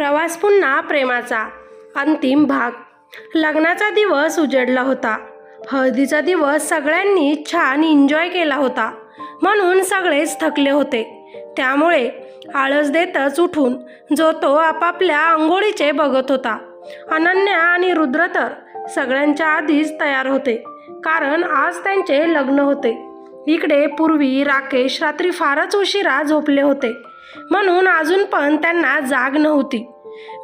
प्रवास पुन्हा प्रेमाचा अंतिम भाग. लग्नाचा दिवस उजडला होता. हळदीचा दिवस सगळ्यांनी छान एन्जॉय केला होता. म्हणून सगळेच थकले होते. त्यामुळे आळस देतच उठून जो तो आपापल्या आंघोळीचे बघत होता. अनन्या आणि रुद्र तर सगळ्यांच्या आधीच तयार होते. कारण आज त्यांचे लग्न होते. इकडे पूर्वी राकेश रात्री फारच उशिरा झोपले होते. म्हणून अजून पण त्यांना जाग नव्हती.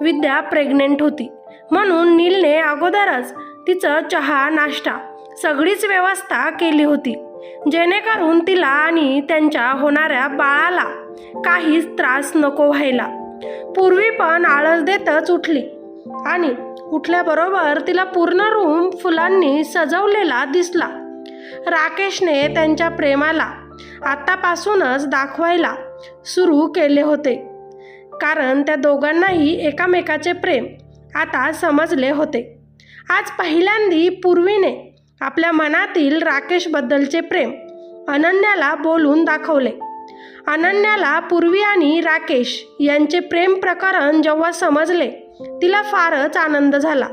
विद्या प्रेग्नेंट होती. म्हणून नीलने अगोदरच तिचं चहा नाश्ता सगळीच व्यवस्था केली होती. जेणेकरून तिला आणि त्यांच्या होणाऱ्या बाळाला काहीच त्रास नको व्हायला. पूर्वी पण आळस देतच उठली. आणि उठल्याबरोबर तिला पूर्ण रूम फुलांनी सजवलेला दिसला. राकेशने त्यांच्या प्रेमाला आतापासूनच दाखवायला सुरू केले होते. कारण त्या दोघांनाही एकामेकाचे प्रेम आता समजले होते. आज पहिल्यांदी पूर्वीने आपल्या मनातील राकेशबद्दलचे प्रेम अनन्याला बोलून दाखवले. अनन्याला पूर्वी आणि राकेश यांचे प्रेम प्रकरण जेव्हा समजले तिला फारच आनंद झाला.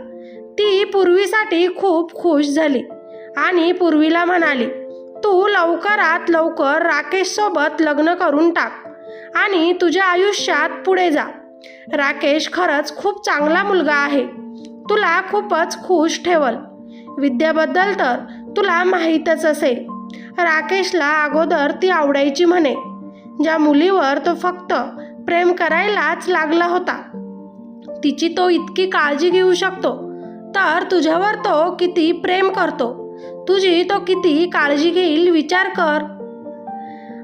ती पूर्वीसाठी खूप खुश झाली आणि पूर्वीला म्हणाली तू लवकरात लवकर राकेशसोबत लग्न करून टाक. आणि तुझ्या आयुष्यात पुढे जा. राकेश खरंच खूप चांगला मुलगा आहे. तुला खूपच खुश ठेवल. विद्याबद्दल तर तुला माहीतच असेल. राकेशला अगोदर ती आवडायची म्हणे. ज्या मुलीवर तो फक्त प्रेम करायलाच लागला होता. तिची तो इतकी काळजी घेऊ शकतो. तर तुझ्यावर तो किती प्रेम करतो. तुझी तो किती काळजी घेईल विचार कर.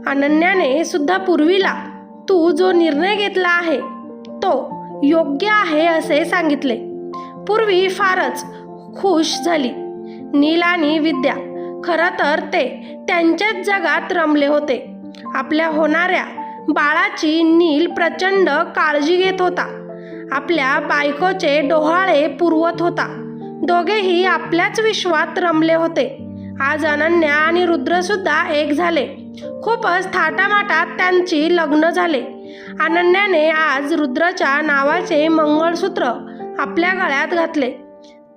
अनन्याने सुद्धा पूर्वीला तू जो निर्णय घेतला आहे तो योग्य आहे असे सांगितले. पूर्वी फारच खुश झाली. नील आणि विद्या खरं तर ते त्यांच्याच जगात रमले होते. आपल्या होणाऱ्या बाळाची नील प्रचंड काळजी घेत होता. आपल्या बायकोचे डोहाळे पुरवत होता. दोघेही आपल्याच विश्वात रमले होते. आज अनन्या आणि रुद्रसुद्धा एक झाले. खूपच थाटामाटात त्यांची लग्न झाले. अनन्याने आज रुद्रच्या नावाचे मंगळसूत्र आपल्या गळ्यात घातले.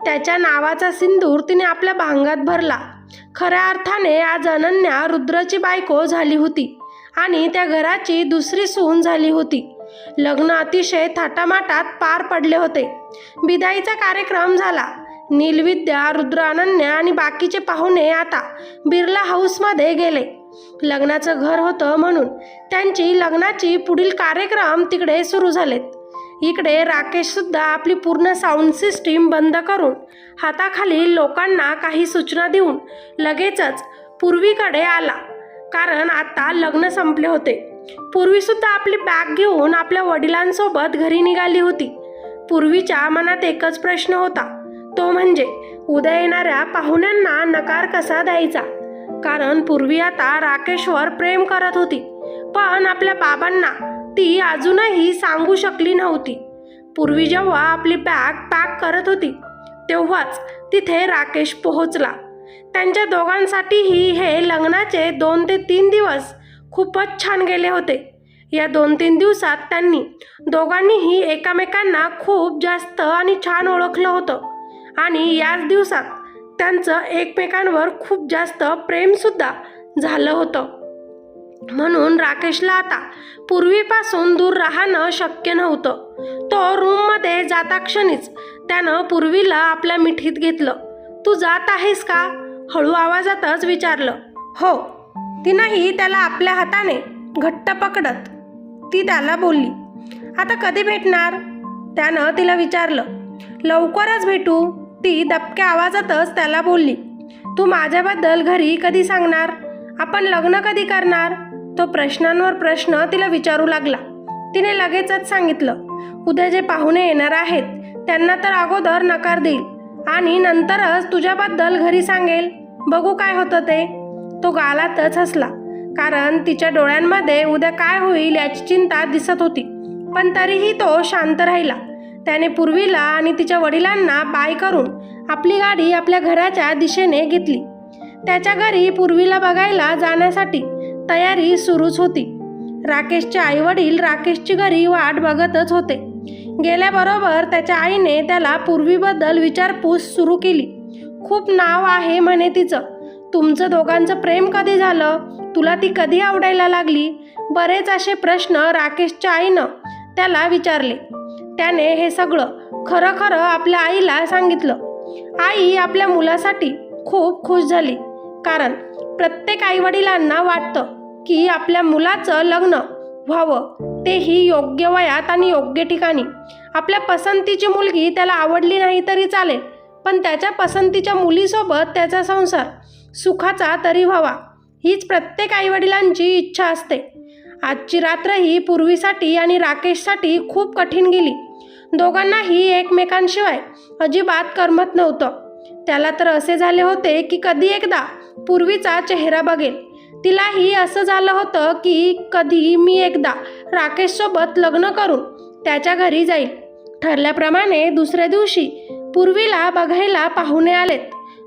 त्याच्या नावाचा सिंदूर तिने आपल्या भांगात भरला. खऱ्या अर्थाने आज अनन्या रुद्रची बायको झाली होती आणि त्या घराची दुसरी सून झाली होती. लग्न अतिशय थाटामाटात पार पडले होते. बिदाईचा कार्यक्रम झाला. नीलविद्या रुद्र अनन्या आणि बाकीचे पाहुणे आता बिर्ला हाऊसमध्ये गेले. लग्नाचं घर होतं म्हणून त्यांची लग्नाची पुढील कार्यक्रम तिकडे सुरू झालेत. इकडे राकेशसुद्धा आपली पूर्ण साऊंड सिस्टीम बंद करून हाताखाली लोकांना काही सूचना देऊन लगेचच पूर्वीकडे आला. कारण आता लग्न संपले होते. पूर्वीसुद्धा आपली बॅग घेऊन आपल्या वडिलांसोबत घरी निघाली होती. पूर्वीच्या मनात एकच प्रश्न होता. तो म्हणजे उद्या येणाऱ्या पाहुण्यांना नकार कसा द्यायचा? कारण पूर्वी आता राकेशवर प्रेम करत होती. पण आपल्या बाबांना ती अजूनही सांगू शकली नव्हती. पूर्वी जेव्हा आपली बॅग पॅक करत होती तेव्हाच तिथे राकेश पोहोचला. त्यांच्या दोघांसाठीही हे लग्नाचे दोन ते तीन दिवस खूपच छान गेले होते. या दोन तीन दिवसात त्यांनी दोघांनीही एकमेकांना खूप जास्त आणि छान ओळखलं होतं. आणि याच दिवसात त्यांचं एकमेकांवर खूप जास्त प्रेमसुद्धा झालं होतं. म्हणून राकेशला आता पूर्वीपासून दूर राहणं शक्य नव्हतं. तो रूममध्ये जाता क्षणीच त्यानं पूर्वीला आपल्या मिठीत घेतलं. तू जात आहेस का? हळू आवाजातच विचारलं. हो. तिनंही त्याला आपल्या हाताने घट्ट पकडत ती त्याला बोलली आता कधी भेटणार? त्यानं तिला विचारलं लवकरच भेटू. ती दबक्या आवाजातच त्याला बोलली तू माझ्याबद्दल घरी कधी सांगणार? आपण लग्न कधी करणार? तो प्रश्नांवर प्रश्न तिला विचारू लागला. तिने लगेचच सांगितलं उद्या जे पाहुणे येणार आहेत त्यांना तर अगोदर नकार देईल आणि नंतरच तुझ्याबद्दल घरी सांगेल. बघू काय होतं ते. तो गालातच हसला कारण तिच्या डोळ्यांमध्ये उद्या काय होईल याची चिंता दिसत होती. पण तरीही तो शांत राहिला. त्याने पूर्वीला आणि तिच्या वडिलांना बाय करून आपली गाडी आपल्या घराच्या दिशेने घेतली. त्याच्या घरी पूर्वीला बघायला जाण्यासाठी तयारी सुरूच होती. राकेशचे आईवडील राकेशची घरी वाट बघतच होते. गेल्याबरोबर त्याच्या आईने त्याला पूर्वीबद्दल विचारपूस सुरू केली. खूप नाव आहे म्हणे तिचं. तुमचं दोघांचं प्रेम कधी झालं? तुला ती कधी आवडायला लागली? बरेच असे प्रश्न राकेशच्या आईनं त्याला विचारले. त्याने हे सगळं खरं खरं आपल्या आईला सांगितलं. आई आपल्या मुलासाठी खूप खुश झाली कारण प्रत्येक आईवडिलांना वाटतं की आपल्या मुलाचं लग्न व्हावं तेही योग्य वयात आणि योग्य ठिकाणी. आपल्या पसंतीची मुलगी त्याला आवडली नाही तरी चालेल पण त्याच्या पसंतीच्या मुलीसोबत त्याचा संसार सुखाचा तरी व्हावा हीच प्रत्येक आईवडिलांची इच्छा असते. आजची रात्र ही पूर्वीसाठी आणि राकेशसाठी खूप कठीण गेली. दोघांनाही एकमेकांशिवाय अजिबात करमत नव्हतं. त्याला तर असे झाले होते की कधी एकदा पूर्वीचा चेहरा बघेल. तिलाही असं झालं होतं की कधी मी एकदा राकेशसोबत लग्न करून त्याच्या घरी जाईल. ठरल्याप्रमाणे दुसऱ्या दिवशी पूर्वीला बघायला पाहुणे आलेत.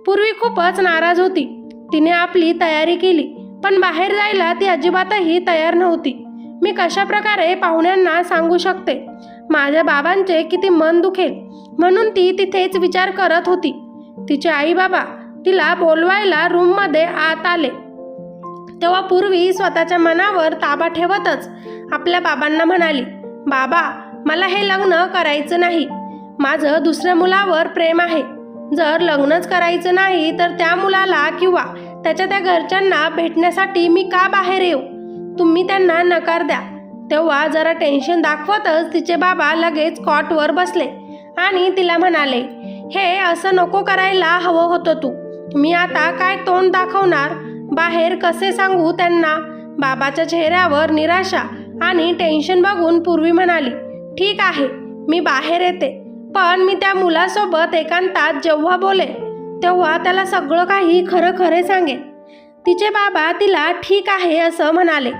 पूर्वी खूपच नाराज होती. तिने आपली तयारी केली. पण बाहेर जायला ती अजिबातही तयार नव्हती. मी कशा प्रकारे पाहुण्यांना सांगू शकते? माझ्या बाबांचे किती मन दुखेल. म्हणून ती तिथेच विचार करत होती. तिचे आई बाबा तिला बोलवायला रूममध्ये आत आले. तेव्हा पूर्वी स्वतःच्या मनावर ताबा ठेवतच आपल्या बाबांना म्हणाली बाबा मला हे लग्न करायचं नाही. माझं दुसऱ्या मुलावर प्रेम आहे. जर लग्नच करायचं नाही तर त्या मुलाला किंवा त्याच्या त्या घरच्यांना भेटण्यासाठी मी का बाहेर येऊ? तुम्ही त्यांना नकार द्या. तेव्हा जरा टेन्शन दाखवतच तिचे बाबा लगेच कॉटवर बसले आणि तिला म्हणाले हे असं नको करायला हवं होतं तू. मी आता काय तोंड दाखवणार? बाहेर कसे सांगू त्यांना? बाबाच्या चेहऱ्यावर निराशा आणि टेन्शन बघून पूर्वी म्हणाली ठीक आहे मी बाहेर येते. पण मी त्या मुलासोबत एकांतात जेव्हा बोले तेव्हा त्याला सगळं काही खरं खरे सांगेन. तिचे बाबा तिला ठीक आहे असं म्हणाले.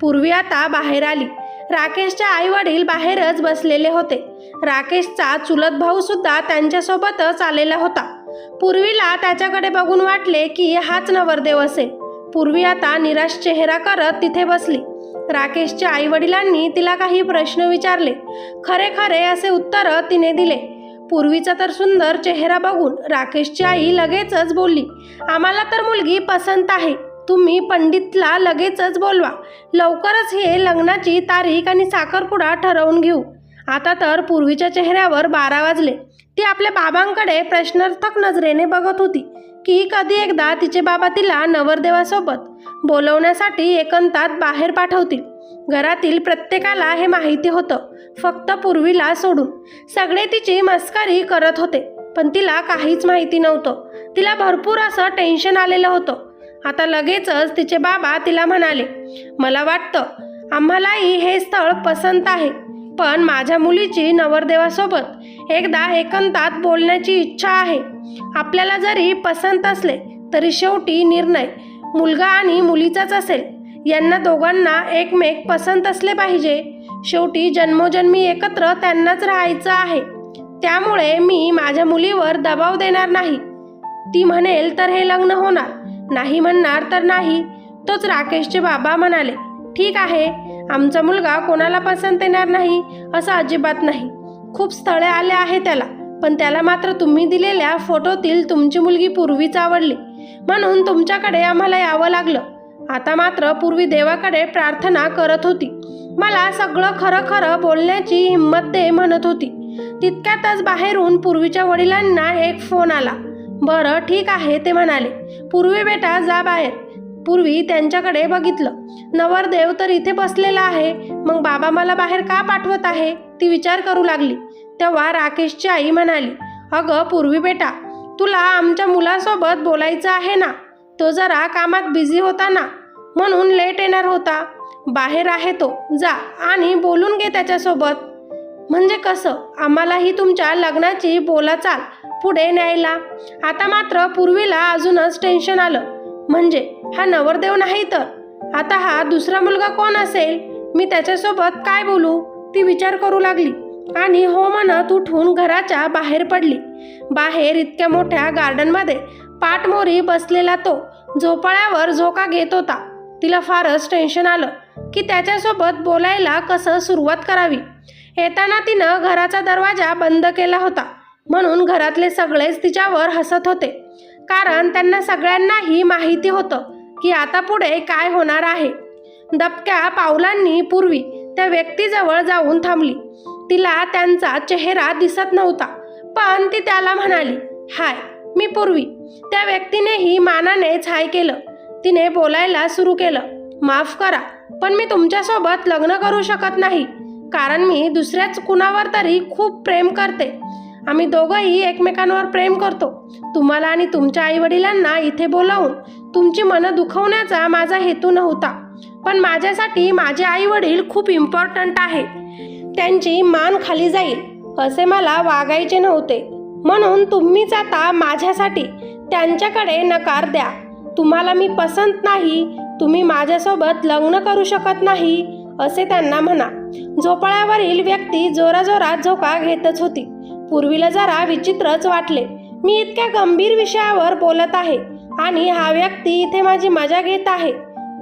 पूर्वी आता बाहेर आली. राकेशच्या आई वडील बाहेरच बसलेले होते. राकेशचा चुलत भाऊ सुद्धा त्यांच्यासोबतच आलेला होता. पूर्वीला त्याच्याकडे बघून वाटले की हाच नवरदेव असेल. पूर्वी आता निराश चेहरा करत तिथे बसली. राकेशच्या आई वडिलांनी तिला काही प्रश्न विचारले. खरे खरे असे उत्तर तिने दिले. पूर्वीचा तर सुंदर चेहरा बघून राकेशची आई लगेचच बोलली आम्हाला तर मुलगी पसंत आहे तुम्ही पंडितला लगेचच बोलवा. लवकरच हे लग्नाची तारीख आणि साखरपुडा ठरवून घेऊ. आता तर पूर्वीच्या चेहऱ्यावर बारा वाजले. ती आपल्या बाबांकडे प्रश्नार्थक नजरेने बघत होती की कधी एकदा तिचे बाबा तिला नवरदेवासोबत बोलवण्यासाठी एकांतात बाहेर पाठवतील. घरातील प्रत्येकाला हे माहिती होतं. फक्त पूर्वीला सोडून. सगळे तिची मस्करी करत होते पण तिला काहीच माहिती नव्हतं. तिला भरपूर असं टेन्शन आलेलं होतं. आता लगेचच तिचे बाबा तिला म्हणाले मला वाटतं आम्हालाही हे स्थळ पसंत आहे पण माझ्या मुलीची नवरदेवासोबत एकदा एकांतात बोलण्याची इच्छा आहे. आपल्याला जरी पसंत असले तरी शेवटी निर्णय मुलगा आणि मुलीचाच असेल. यांना दोघांना एकमेक पसंत असले पाहिजे. शेवटी जन्मोजन्मी एकत्र त्यांनाच राहायचं आहे. त्यामुळे मी माझ्या मुलीवर दबाव देणार नाही. ती म्हणेल तर हे लग्न होणार. नाही म्हणणार तर नाही. तोच राकेशचे बाबा म्हणाले ठीक आहे आमचा मुलगा कोणाला पसंत येणार नाही असं अजिबात नाही. खूप स्थळे आले आहे त्याला पण त्याला मात्र तुम्ही दिलेल्या फोटोतील तुमची मुलगी पूर्वीच आवडली. म्हणून तुमच्याकडे आम्हाला यावं लागलं. आता मात्र पूर्वी देवाकडे प्रार्थना करत होती. मला सगळं खरं खरं बोलण्याची हिंमत दे म्हणत होती. तितक्यातच बाहेरून पूर्वीच्या वडिलांना एक फोन आला. बरं ठीक आहे ते म्हणाले. पूर्वी बेटा जा बाहेर. पूर्वी त्यांच्याकडे बघितलं. नवरदेव तर इथे बसलेला आहे. मग बाबा मला बाहेर का पाठवत आहे? ती विचार करू लागली. तेव्हा राकेशची आई म्हणाली अगं पूर्वी बेटा तुला आमच्या मुलासोबत बोलायचं आहे ना? तो जरा कामात बिझी होता ना म्हणून लेट येणार होता. बाहेर आहे तो जा आणि बोलून घे त्याच्यासोबत. म्हणजे कसं? आम्हालाही तुमच्या लग्नाची बोलाचाल पुढे न्यायला. आता मात्र पूर्वीला अजूनच टेन्शन आलं. म्हणजे हा नवरदेव नाही तर? आता हा दुसरा मुलगा कोण असेल? मी त्याच्यासोबत काय बोलू? ती विचार करू लागली. आणि हो म्हणत उठून घराच्या बाहेर पडली. बाहेर इतक्या मोठ्या गार्डनमध्ये पाटमोरी बसलेला तो झोपाळ्यावर झोका घेत होता. तिला फारच टेन्शन आलं की त्याच्यासोबत बोलायला कसं सुरुवात करावी. येताना तिनं घराचा दरवाजा बंद केला होता. म्हणून घरातले सगळेच तिच्यावर हसत होते. कारण त्यांना सगळ्यांनाही माहिती होतं की आता पुढे काय होणार आहे. दबक्या पावलांनी पूर्वी त्या व्यक्तीजवळ जाऊन थांबली. तिला त्यांचा चेहरा दिसत नव्हता. पण ती त्याला म्हणाली हाय मी पूर्वी त्या व्यक्तीनेही मानानेच हाय केलं. तिने बोलायला सुरू केलं. माफ करा पण मी तुमच्यासोबत लग्न करू शकत नाही. कारण मी दुसऱ्याच कुणावर तरी खूप प्रेम करते. आम्ही दोघंही एकमेकांवर प्रेम करतो. तुम्हाला आणि तुमच्या आईवडिलांना इथे बोलावून तुमची मनं दुखवण्याचा माझा हेतू नव्हता. पण माझ्यासाठी माझे आईवडील खूप इम्पॉर्टंट आहे. त्यांची मान खाली जाईल असे मला वागायचे नव्हते. म्हणून तुम्हीच आता माझ्यासाठी त्यांच्याकडे नकार द्या. तुम्हाला मी पसंत नाही तुम्ही माझ्यासोबत लग्न करू शकत नाही असे त्यांना म्हणा. झोपाळ्यावरील व्यक्ती जोराजोरात झोका घेतच होती. पूर्वीला जरा विचित्रच वाटले. मी इतक्या गंभीर विषयावर बोलत आहे आणि हा व्यक्ती इथे माझी मजा घेत आहे.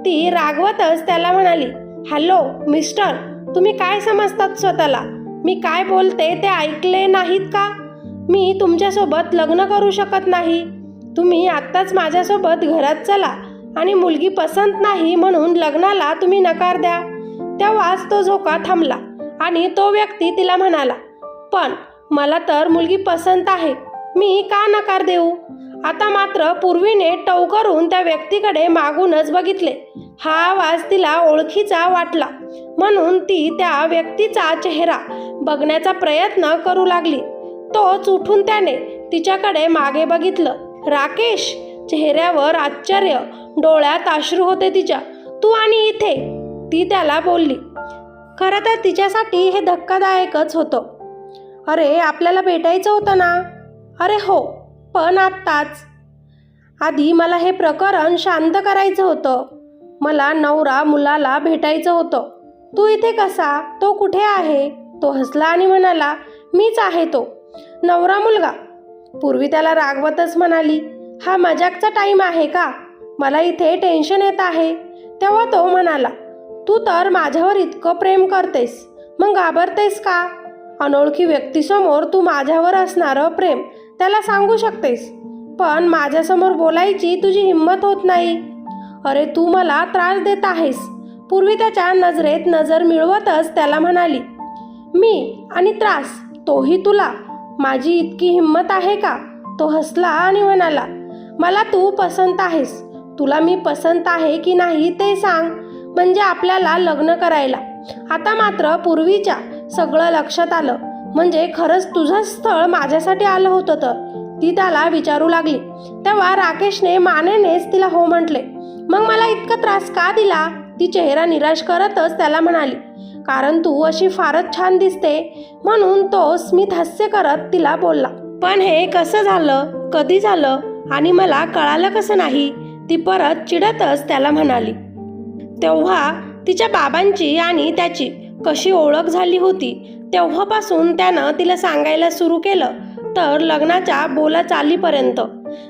ती रागवतच त्याला म्हणाली हॅलो मिस्टर तुम्ही काय समजतात स्वतःला? मी काय बोलते ते ऐकले नाहीत का? मी तुमच्यासोबत लग्न करू शकत नाही. तुम्ही आत्ताच माझ्यासोबत घरात चला आणि मुलगी पसंत नाही म्हणून लग्नाला तुम्ही नकार द्या. तेव्हाच तो झोका थांबला आणि तो व्यक्ती तिला म्हणाला पण मला तर मुलगी पसंत आहे मी का नकार देऊ? आता मात्र पूर्वीने टव करून त्या व्यक्तीकडे मागूनच बघितले. हा आवाज तिला ओळखीचा वाटला. म्हणून ती त्या व्यक्तीचा चेहरा बघण्याचा प्रयत्न करू लागली. तोच उठून त्याने तिच्याकडे मागे बघितलं. राकेश चेहऱ्यावर आश्चर्य. डोळ्यात अश्रू होते तिच्या. तू आणि इथे. ती त्याला बोलली. खरं तर तिच्यासाठी हे धक्कादायकच होतं. अरे आपल्याला भेटायचं होतं ना? अरे हो पण आत्ताच. आधी मला हे प्रकरण शांत करायचं होतं. मला नवरा मुलाला भेटायचं होतं. तू इथे कसा? तो कुठे आहे? तो हसला आणि म्हणाला मीच आहे तो. नवरा मुलगा. पूर्वी त्याला रागवतच म्हणाली हा मजाकचा टाईम आहे का? मला इथे टेन्शन येत आहे. तेव्हा तो म्हणाला तू तर माझ्यावर इतकं प्रेम करतेस मग घाबरतेस का? अनोळखी व्यक्तीसमोर तू माझ्यावर असणारं प्रेम त्याला सांगू शकतेस पण माझ्यासमोर बोलायची तुझी हिंमत होत नाही. अरे तू मला त्रास देत आहेस. पूर्वी त्याच्या नजरेत नजर मिळवतच त्याला म्हणाली मी आणि त्रास तोही तुला. माझी इतकी हिंमत आहे का? तो हसला आणि म्हणाला मला तू पसंत आहेस. तुला मी पसंत आहे की नाही ते सांग. म्हणजे आपल्याला लग्न करायला. आता मात्र पूर्वीच्या सगळं लक्षात आलं. म्हणजे खरंच तुझं स्थळ माझ्यासाठी आलं होतं तर. ती त्याला विचारू लागली. तेव्हा राकेशने मानेनेच तिला हो म्हटले. मग मला इतका त्रास का दिला? ती चेहरा निराश करतच त्याला म्हणाली कारण तू अशी फारच छान दिसते म्हणून तो स्मित हास्य करत तिला बोलला. पण हे कसं झालं? कधी झालं? आणि मला कळालं कसं नाही? ती परत चिडतच त्याला म्हणाली. तेव्हा तिच्या बाबांची आणि त्याची कशी ओळख झाली होती तेव्हापासून त्यानं तिला सांगायला सुरू केलं तर लग्नाच्या बोलाचालीपर्यंत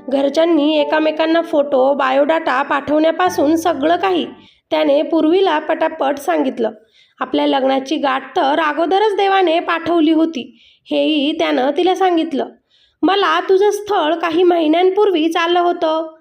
घरच्यांनी एकामेकांना फोटो बायोडाटा पाठवण्यापासून सगळं काही त्याने पूर्वीला पटापट सांगितलं. आपल्या लग्नाची गाठ तर अगोदरच देवाने पाठवली होती. हेही त्यानं तिला सांगितलं. मला तुझं स्थळ काही महिन्यांपूर्वीच आलं होतं.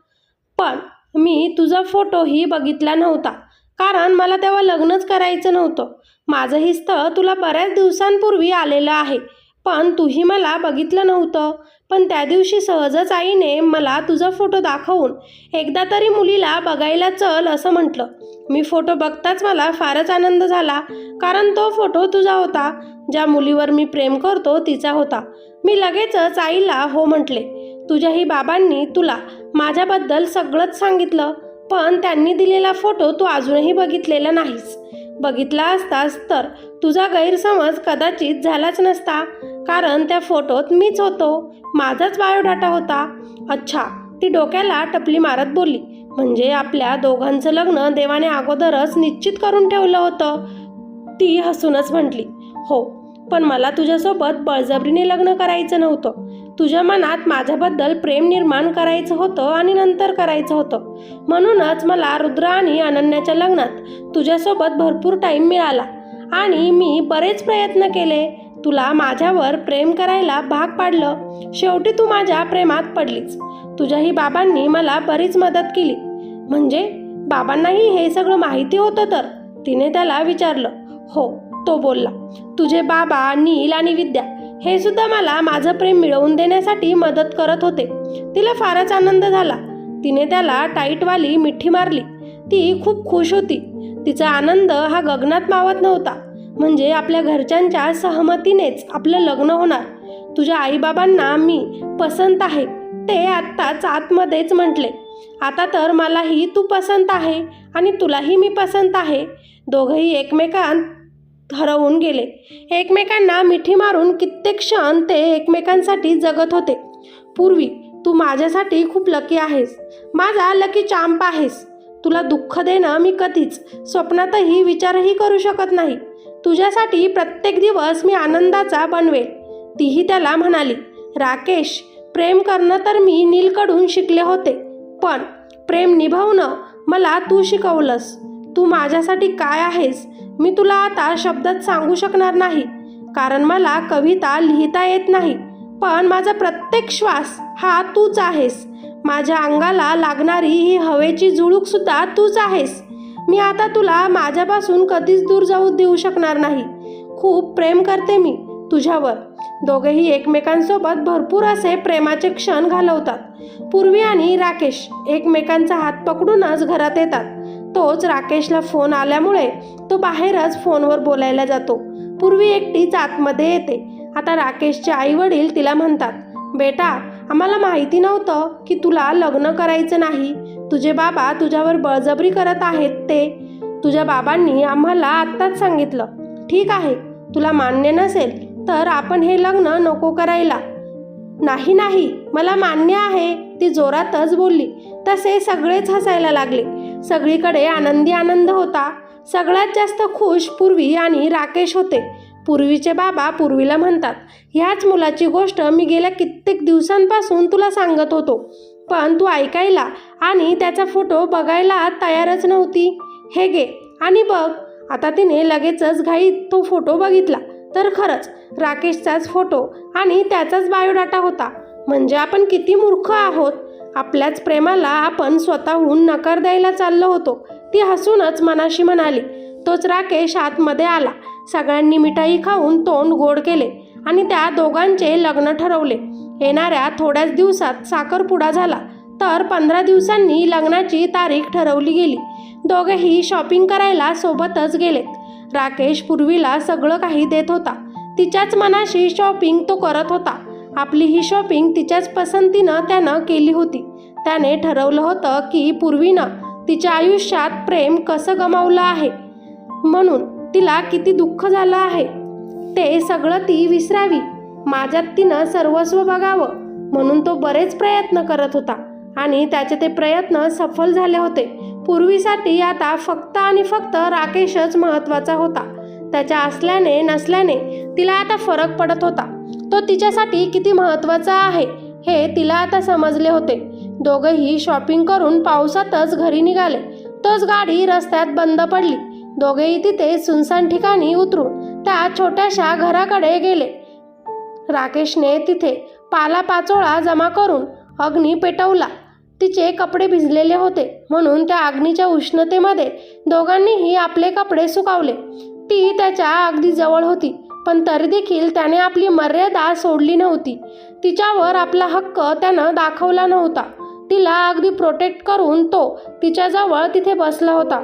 पण मी तुझा फोटोही बघितला नव्हता. कारण मला तेव्हा लग्नच करायचं नव्हतं. माझंही स्थळ तुला बऱ्याच दिवसांपूर्वी आलेलं आहे. पण तूही मला बघितलं नव्हतं. पण त्या दिवशी सहजच आईने मला तुझा फोटो दाखवून एकदा तरी मुलीला बघायला चल असं म्हटलं. मी फोटो बघताच मला फारच आनंद झाला कारण तो फोटो तुझा होता. ज्या मुलीवर मी प्रेम करतो तिचा होता. मी लगेचच आईला हो म्हटले. तुझ्याही बाबांनी तुला माझ्याबद्दल सगळंच सांगितलं पण त्यांनी दिलेला फोटो तू अजूनही बघितलेला नाहीस. बघितला असतास तर तुझा गैरसमज कदाचित झालाच नसता कारण त्या फोटोत मीच होतो. माझाच बायोडाटा होता. अच्छा ती डोक्याला टपली मारत बोलली. म्हणजे आपल्या दोघांचं लग्न देवाने अगोदरच निश्चित करून ठेवलं होतं? ती हसूनच म्हटली. हो पण मला तुझ्यासोबत बळजबरीने लग्न करायचं नव्हतं. तुझ्या मनात माझ्याबद्दल प्रेम निर्माण करायचं होतं आणि नंतर करायचं होतं. म्हणूनच मला रुद्र आणि अनन्याच्या लग्नात तुझ्यासोबत भरपूर टाईम मिळाला. आणि मी बरेच प्रयत्न केले. तुला माझ्यावर प्रेम करायला भाग पाडलं. शेवटी तू माझ्या प्रेमात पडलीच तुझ्याही बाबांनी मला बरीच मदत केली. म्हणजे बाबांनाही हे सगळं माहिती होतं तर? तिने त्याला विचारलं. हो तो बोलला. तुझे बाबा नील आणि विद्या हे सुद्धा मला माझं प्रेम मिळवून देण्यासाठी मदत करत होते. तिला फारच आनंद झाला. तिने त्याला टाईटवाली मिठी मारली. ती खूप खुश होती. तिचा आनंद हा गगनात मावत नव्हता. म्हणजे आपल्या घरच्यांच्या सहमतीनेच आपलं लग्न होणार. तुझ्या आईबाबांना मी पसंत आहे ते आत्ताच आतमध्येच म्हटले. आता तर मलाही तू पसंत आहे आणि तुलाही मी पसंत आहे. दोघंही एकमेकांत हरवून गेले. एकमेकांना मिठी मारून कित्येक क्षण ते एकमेकांसाठी जगत होते. पूर्वी तू माझ्यासाठी खूप लकी आहेस. माझा लकी चांप आहेस तुला दुःख देणं मी कधीच. स्वप्नातही विचारही करू शकत नाही. तुझ्यासाठी प्रत्येक दिवस मी आनंदाचा बनवेल. तीही त्याला म्हणाली राकेश प्रेम करणं तर मी नीलकडून शिकले होते. पण प्रेम निभावणं मला तू शिकवलंस. तू माझ्यासाठी काय आहेस? मी तुला आता शब्दात सांगू शकणार नाही. कारण मला कविता लिहिता येत नाही. पण माझा प्रत्येक श्वास हा तूच आहेस. माझ्या अंगाला लागणारी ही हवेची जुळूकसुद्धा तूच आहेस. मी आता तुला माझ्यापासून कधीच दूर जाऊ देऊ शकणार नाही. खूप प्रेम करते मी तुझ्यावर. दोघेही एकमेकांसोबत भरपूर असे प्रेमाचे क्षण घालवतात. पूर्वी आणि राकेश एकमेकांचा हात पकडूनच घरात येतात. तोच राकेशला फोन आल्यामुळे तो बाहेरच फोनवर बोलायला जातो. पूर्वी एकटीच आतमध्ये येते. आता राकेशचे आई वडील तिला म्हणतात बेटा आम्हाला माहिती नव्हतं की तुला लग्न करायचं नाही. तुझे बाबा तुझ्यावर बळजबरी करत आहेत ते. तुझ्या बाबांनी आम्हाला आत्ताच सांगितलं. ठीक आहे तुला मान्य नसेल तर आपण हे लग्न नको करायला. नाही नाही मला मान्य आहे. ती जोरातच बोलली. तसे सगळेच हसायला लागले. सगळीकडे आनंदी आनंद होता. सगळ्यात जास्त खुश पूर्वी आणि राकेश होते. पूर्वीचे बाबा पूर्वीला म्हणतात ह्याच मुलाची गोष्ट मी गेल्या कित्येक दिवसांपासून तुला सांगत होतो. पण तू ऐकायला आणि त्याचा फोटो बघायला तयारच नव्हती. हे गे आणि बघ. आता तिने लगेचच घाईत तो फोटो बघितला. तर खरंच राकेशचाच फोटो आणि त्याचाच बायोडाटा होता. म्हणजे आपण किती मूर्ख आहोत? आपल्याच प्रेमाला आपण स्वतःहून नकार द्यायला चाललो होतो. ती हसूनच मनाशी म्हणाली तोच राकेश आतमध्ये आला. सगळ्यांनी मिठाई खाऊन तोंड गोड केले आणि त्या दोघांचे लग्न ठरवले. येणाऱ्या थोड्याच दिवसात साखरपुडा झाला तर पंधरा दिवसांनी लग्नाची तारीख ठरवली गेली. दोघेही शॉपिंग करायला सोबतच गेलेत. राकेश पूर्वीला सगळं काही देत होता. तिच्याच मनाशी शॉपिंग तो करत होता. आपली ही शॉपिंग तिच्याच पसंतीनं त्यानं केली होती. त्याने ठरवलं होतं की पूर्वीनं तिच्या आयुष्यात प्रेम कसं गमावलं आहे? म्हणून तिला किती दुःख झालं आहे? ते सगळं ती विसरावी. माझ्यात तिनं सर्वस्व बघावं म्हणून तो बरेच प्रयत्न करत होता आणि त्याचे ते प्रयत्न सफल झाले होते. पूर्वीसाठी आता फक्त आणि फक्त राकेशच महत्त्वाचा होता. त्याच्या असल्याने नसल्याने तिला आता फरक पडत होता. तो तिच्यासाठी किती महत्त्वाचा आहे हे तिला आता समजले होते. दोघंही शॉपिंग करून पावसातच घरी निघाले. तोच गाडी रस्त्यात बंद पडली. दोघेही तिथे सुनसान ठिकाणी उतरून त्या छोट्याशा घराकडे गेले. राकेशने तिथे पाला पाचोळा जमा करून अग्नी पेटवला. तिचे कपडे भिजलेले होते म्हणून त्या अग्नीच्या उष्णतेमध्ये दोघांनीही आपले कपडे सुकावले. ती त्याच्या अगदी जवळ होती पण तरी देखील त्याने आपली मर्यादा सोडली नव्हती. तिच्यावर आपला हक्क त्यानं दाखवला नव्हता. तिला अगदी प्रोटेक्ट करून तो तिच्याजवळ तिथे बसला होता.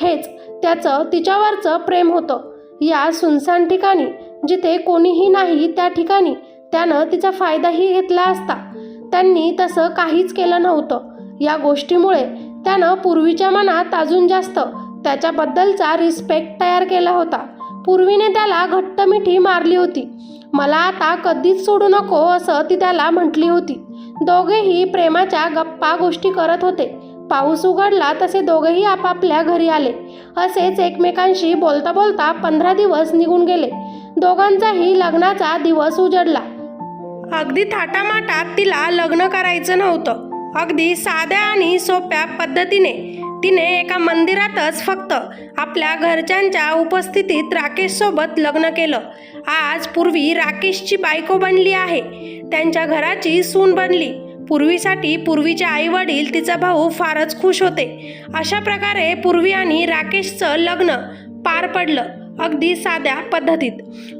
हेच त्याचं तिच्यावरचं प्रेम होतं. या सुनसान ठिकाणी जिथे कोणीही नाही त्या ठिकाणी त्यानं तिचा फायदाही घेतला असता. त्यांनी तसं काहीच केलं नव्हतं. या गोष्टीमुळे त्यानं पूर्वीच्या मनात अजून जास्त त्याच्याबद्दलचा रिस्पेक्ट तयार केला होता. पूर्वीने त्याला घट्ट मिठी मारली होती. मला आता कधीच सोडू नको असं ती त्याला म्हटली होती. दोघेही प्रेमाच्या गप्पा गोष्टी करत होते. पाऊस उघडला तसे दोघेही आपापल्या घरी आले. असेच एकमेकांशी बोलता बोलता पंधरा दिवस निघून गेले. दोघांचाही लग्नाचा दिवस उजडला. अगदी थाटामाटात तिला लग्न करायचं नव्हतं. अगदी साध्या आणि सोप्या पद्धतीने तिने एका मंदिरातच फक्त आपल्या घरच्यांच्या उपस्थितीत राकेशसोबत लग्न केलं. आज पूर्वी राकेशची बायको बनली आहे. त्यांच्या घराची सून बनली. पूर्वीसाठी पूर्वीचे आई वडील तिचा भाऊ फारच खुश होते. अशा प्रकारे पूर्वी आणि राकेशचं लग्न पार पडलं अगदी साध्या पद्धतीत.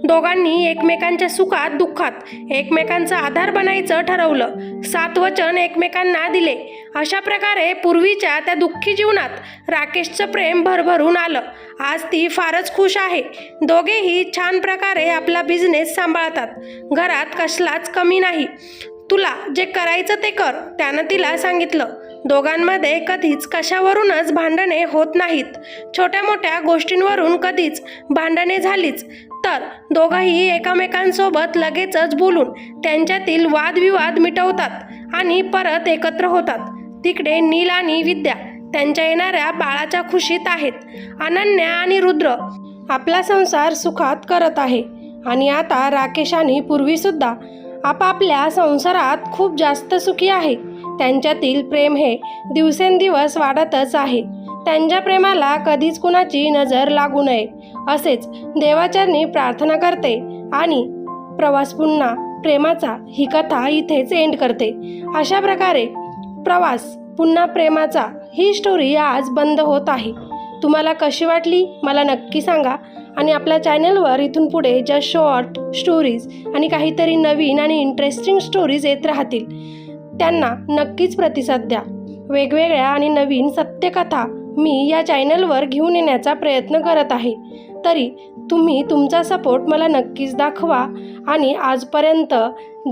दोघांनी एकमेकांच्या सुखात दुःखात एकमेकांचा आधार बनायचं ठरवलं. सात वचन एकमेकांना दिले. अशा प्रकारे पूर्वीच्या त्या दुःखी जीवनात राकेशचं प्रेम भरभरून आलं. आज ती फारच खुश आहे. दोघेही छान प्रकारे आपला बिझनेस सांभाळतात. घरात कसलाच कमी नाही. तुला जे करायचं ते कर त्यानं तिला सांगितलं. दोघांमध्ये कधीच कशावरूनच भांडणे होत नाहीत. छोट्या मोठ्या गोष्टींवरून कधीच भांडणे झालीच. तर दोघंही एकामेकांसोबत लगेचच बोलून त्यांच्यातील वादविवाद मिटवतात आणि परत एकत्र होतात. तिकडे नील आणि विद्या त्यांच्या येणाऱ्या बाळाच्या खुशीत आहेत. अनन्या आणि रुद्र आपला संसार सुखात करत आहे. आणि आता राकेश आणि पूर्वीसुद्धा आपापल्या संसारात खूप जास्त सुखी आहे. त्यांच्यातील प्रेम हे दिवसेंदिवस वाढतच आहे. त्यांच्या प्रेमाला कधीच कुणाची नजर लागू नये असेच देवाचरणी प्रार्थना करते आणि प्रवास पुन्हा प्रेमाचा ही कथा इथेच एंड करते. अशा प्रकारे प्रवास पुन्हा प्रेमाचा ही स्टोरी आज बंद होत आहे. तुम्हाला कशी वाटली? मला नक्की सांगा. आणि आपल्या चॅनलवर इथून पुढे ज्या शॉर्ट स्टोरीज आणि काहीतरी नवीन आणि इंटरेस्टिंग स्टोरीज येत राहतील त्यांना नक्कीच प्रतिसाद द्या. वेगवेगळ्या आणि नवीन सत्यकथा मी या चॅनलवर घेऊन येण्याचा प्रयत्न करत आहे. तरी तुम्ही तुमचा सपोर्ट मला नक्कीच दाखवा आणि आजपर्यंत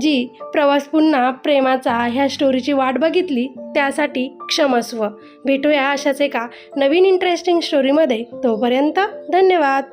जी प्रवास पुन्हा प्रेमाचा ह्या स्टोरीची वाट बघितली त्यासाठी क्षमस्व भेटूया अशाच एका नवीन इंटरेस्टिंग स्टोरीमध्ये तोपर्यंत धन्यवाद.